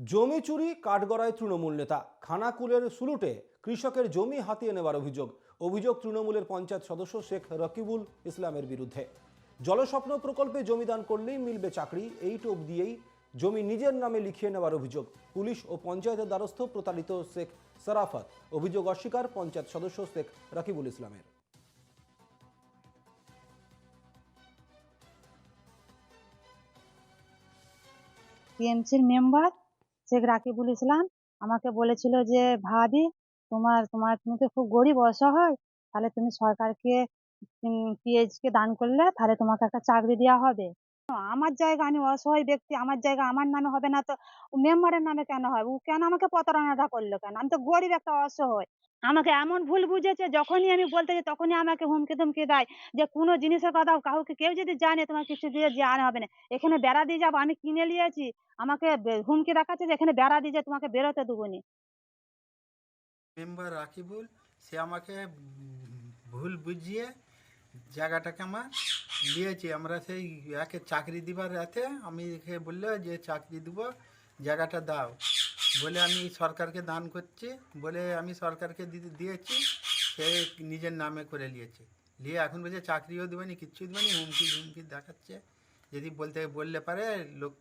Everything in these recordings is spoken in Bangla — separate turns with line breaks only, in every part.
জমি চুরি, কাঠগড়ায় তৃণমূল নেতা। খানাকুলের সুলুটে কৃষকের জমি হাতিয়ে নেওয়ার অভিযোগ। অভিযোগ তৃণমূলের পঞ্চায়েত সদস্য শেখ রকিবুল ইসলামের বিরুদ্ধে। জলস্বপ্ন প্রকল্পে জমি দান করলেই মিলবে চাকরি এই টোপ দিয়েই জমি নিজের নামে লিখিয়ে নেওয়ার অভিযোগ। পুলিশ ও পঞ্চায়েতের দ্বারস্থ প্রতারিত শেখ সারাফাত। অভিযোগ অস্বীকার পঞ্চায়েত সদস্য শেখ রকিবুল ইসলামের।
টিএমসির মেম্বার শেখ রাকিবুল ইসলাম আমাকে বলেছিল যে, ভাবি, তোমার তোমার, তুমি তো খুব গরিব, অসহায়, তাহলে তুমি সরকারকে পিএইচকে দান করলে তাহলে তোমাকে একটা চাকরি দেওয়া হবে। আমার জায়গা আমি অসহায় ব্যক্তি, আমার জায়গা আমার নামে হবে না তো মেম্বারের নামে কেন হবে? ও কেন আমাকে প্রতারণাটা করল কেন? আমি তো গরিব একটা অসহায়। আমাকে এমন ভুল বুঝেছে, যখনই আমি বলতে যাই, তখনই আমাকে হুমকি ধুমকি দেয় যে কোনো জিনিসের কথা কাউকে, কেউ যদি জানে তোমার কিছু দিয়ে জানা হবে না। এখানে বেড়া দিয়ে যাব, আমি কিনে নিয়েছি আমাকে হুমকি দেখাচ্ছে যে এখানে বেড়া দিয়ে তোমাকে বেরোতে দেবো নি।
মেম্বার সে আমাকে ভুল বুঝিয়ে জায়গাটাকে আমার দিয়েছি। আমরা সেই একে চাকরি দিবার রাতে আমি একে বলল যে, চাকরি দিব, জায়গাটা দাও। বলে আমি সরকারকে দান করছি। বলে আমি সরকারকে দিয়েছি। সে নিজের নামে করে নিয়েছে। নিয়ে এখন বলছে, চাকরিও দেবেনি কিচ্ছু দেবেনি হুমকি হুমকি দেখাচ্ছে। যদি বলতে, বললে পারে, লোক,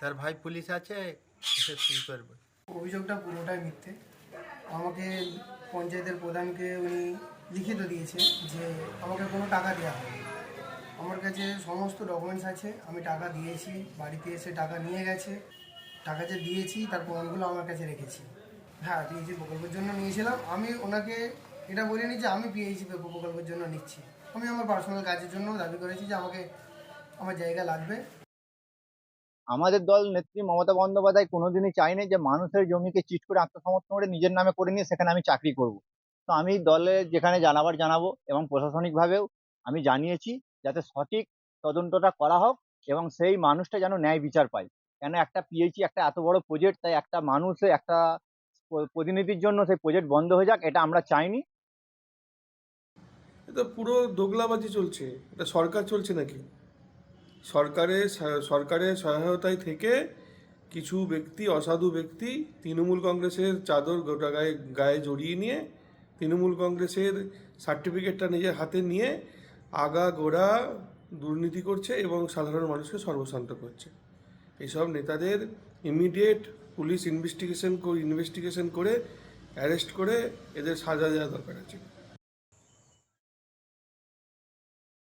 তার ভাই পুলিশ আছে সে কী করবে?
অভিযোগটা পুরোটাই মিথ্যে। আমাকে পঞ্চায়েতের প্রধানকে উনি লিখিত দিয়েছে যে আমাকে কোনো টাকা দেওয়া হয়নি। আমার কাছে সমস্ত ডকুমেন্টস আছে, আমি টাকা দিয়েছি, বাড়িতে এসে টাকা নিয়ে গেছে। টাকা যে দিয়েছি, তার প্রমাণগুলো আমার কাছে রেখেছি। হ্যাঁ পিএইচি প্রকল্পের জন্য নিয়েছিলাম, আমি ওনাকে এটা বলিনি যে আমি পিএইচি প্রকল্পের জন্য নিচ্ছি। আমি আমার পার্সোনাল কাজের জন্য দাবি করেছি যে আমাকে আমার জায়গা লাগবে।
আমাদের দল নেত্রী মমতা বন্দ্যোপাধ্যায় কোনোদিনই চায়নি যে মানুষের জমিকে চিট করে আত্মসমর্পণ করে নিজের নামে করে নিয়ে সেখানে আমি চাকরি করব। তো আমি দলে যেখানে জানাবার জানাব এবং প্রশাসনিকভাবেও আমি জানিয়েছি যাতে সঠিক তদন্তটা করা হোক এবং সেই মানুষটা যেন ন্যায় বিচার পায়। কেন একটা পিএইচি একটা এত বড় প্রজেক্ট তাই একটা মানুষে একটা প্রতিনিধির জন্য সেই প্রজেক্ট বন্ধ হয়ে যাক, এটা আমরা চাইনি।
এটা পুরো দোগলাবাজি চলছে। এটা সরকার চলছে নাকি? সরকারের সা- সরকারের সহায়তায় থেকে কিছু ব্যক্তি, অসাধু ব্যক্তি তৃণমূল কংগ্রেসের চাদর গোটা গায়ে গায়ে জড়িয়ে নিয়ে তৃণমূল কংগ্রেসের সার্টিফিকেটটা নিজের হাতে নিয়ে আগা গোড়া দুর্নীতি করছে এবং সাধারণ মানুষকে সর্বশান্ত করছে। এইসব নেতাদের ইমিডিয়েট পুলিশ ইনভেস্টিগেশন ইনভেস্টিগেশন করে অ্যারেস্ট করে এদের সাজা দেওয়া দরকার আছে।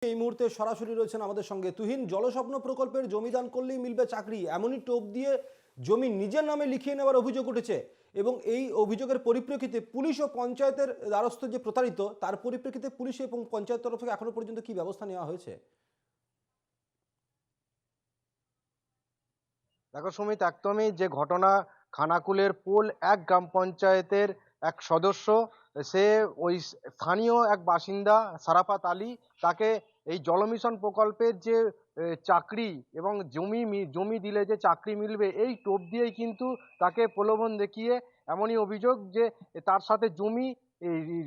এই মুহূর্তে সরাসরি রয়েছেন আমাদের সঙ্গে তুহিন। জলস্বপ্ন প্রকল্পের জমিদান করলেই মিলবে চাকরি, এমনই টোপ দিয়ে জমি নিজের নামে লিখিয়ে নেওয়ার অভিযোগ উঠেছে এবং এই অভিযোগের পরিপ্রেক্ষিতে পুলিশ ও পঞ্চায়েতের দ্বারস্থ যে প্রতারিত, তার পরিপ্রেক্ষিতে পুলিশ এবং পঞ্চায়েত তরফ থেকে এখনও পর্যন্ত কি ব্যবস্থা নেওয়া হয়েছে?
দেখো সুমিত, একদমই যে ঘটনা খানাকুলের পোল, এক গ্রাম পঞ্চায়েতের এক সদস্য, সে ওই স্থানীয় এক বাসিন্দা সারাফাত আলী, তাকে এই জলমিশন প্রকল্পের যে চাকরি এবং জমি জমি দিলে যে চাকরি মিলবে, এই টোপ দিয়েই কিন্তু তাকে প্রলোভন দেখিয়ে এমনই অভিযোগ যে তার সাথে জমি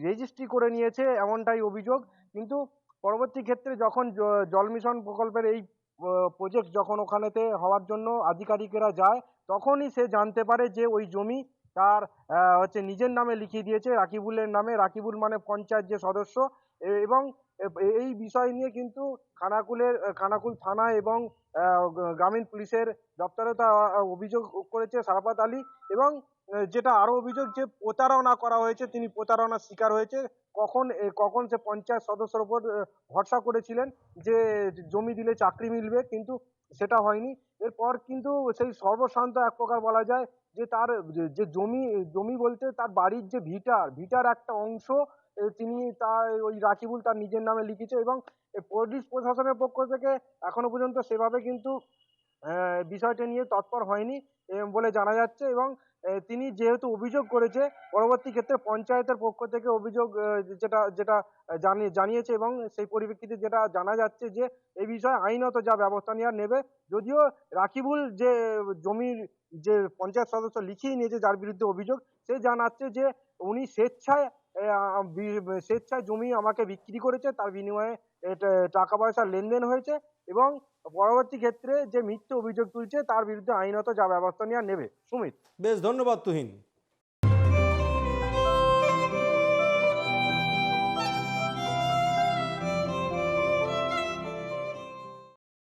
রেজিস্ট্রি করে নিয়েছে এমনটাই অভিযোগ। কিন্তু পরবর্তী ক্ষেত্রে যখন জ- জল মিশন প্রকল্পের এই প্রজেক্ট যখন ওখানেতে হওয়ার জন্য আধিকারিকেরা যায়, তখনই সে জানতে পারে যে ওই জমি তার হচ্ছে নিজের নামে লিখিয়ে দিয়েছে, রাকিবুলের নামে। রাকিবুল মানে পঞ্চায়েত যে সদস্য এবং এই বিষয় নিয়ে কিন্তু খানাকুলের খানাকুল থানা এবং গ্রামীণ পুলিশের দপ্তরে তা অভিযোগ করেছে সারাফাত আলী এবং যেটা আরও অভিযোগ যে প্রতারণা করা হয়েছে, তিনি প্রতারণার শিকার হয়েছে, কখন কখন সে পঞ্চায়েত সদস্যের উপর ভরসা করেছিলেন যে জমি দিলে চাকরি মিলবে, কিন্তু সেটা হয়নি। এরপর কিন্তু সেই সর্বশান্ত এক প্রকার বলা যায় যে তার যে- জমি জমি বলতে তার বাড়ির যে ভিটার ভিটার একটা অংশ তিনি তার ওই রাকিবুল তার নিজের নামে লিখেছে এবং পুলিশ প্রশাসনের পক্ষ থেকে এখনও পর্যন্ত সেভাবে কিন্তু বিষয়টা নিয়ে তৎপর হয়নি বলে জানা যাচ্ছে এবং তিনি যেহেতু অভিযোগ করেছে, পরবর্তী ক্ষেত্রে পঞ্চায়েতের পক্ষ থেকে অভিযোগ যেটা যেটা জানিয়ে জানিয়েছে এবং সেই পরিপ্রেক্ষিতে যেটা জানা যাচ্ছে যে এই বিষয়ে আইনত যা ব্যবস্থা নেওয়ার নেবে, যদিও রাকিবুল যে জমির যে পঞ্চায়েত সদস্য লিখিয়ে নিয়েছে যার বিরুদ্ধে অভিযোগ, সে জানাচ্ছে যে উনি স্বেচ্ছায় স্বেচ্ছায় জমি আমাকে বিক্রি করেছে, তার বিনিময়ে টাকা পয়সার লেনদেন হয়েছে এবং পরবর্তী ক্ষেত্রে যে মিথ্যে অভিযোগ তুলছে, তার বিরুদ্ধে আইনত যা ব্যবস্থা নেওয়া নেবে। সুমিত।
বেশ, ধন্যবাদ তুহিন।